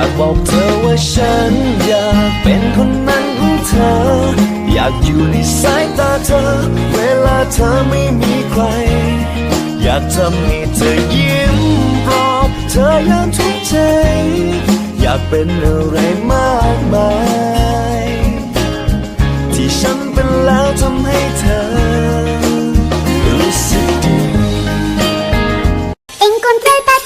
ากบอกเธอว่าฉันอยากเป็นคนนั้นของเธอ อยากอยู่ในสายตาเธอ เวลาเธอไม่มีใคร อยากทำให้เธอยิ้มปลอบเธอยามทุกข์ใจ อยากเป็นอะไรมากมาย ที่ฉันเป็นแล้วทำให้เธอรู้สึกดี Encontré el patio.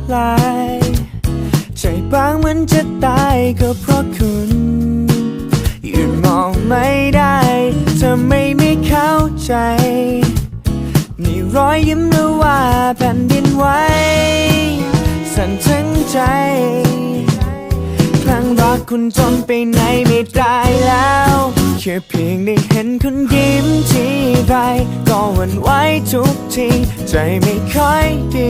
จะตายก็เพราะคุณยุดมองไม่ได้เธอไม่ไม่เข้าใจนี่รอยยิ้มหรือว่าแผ่นดินไหวสั่นทั้งใจครั้งรักคุณจนไปไหนไม่ได้แล้วแค่เพียงได้เห็นคุณยิ้มทีไรก็หวั่นไหวทุกที ใจไม่ค่อยดี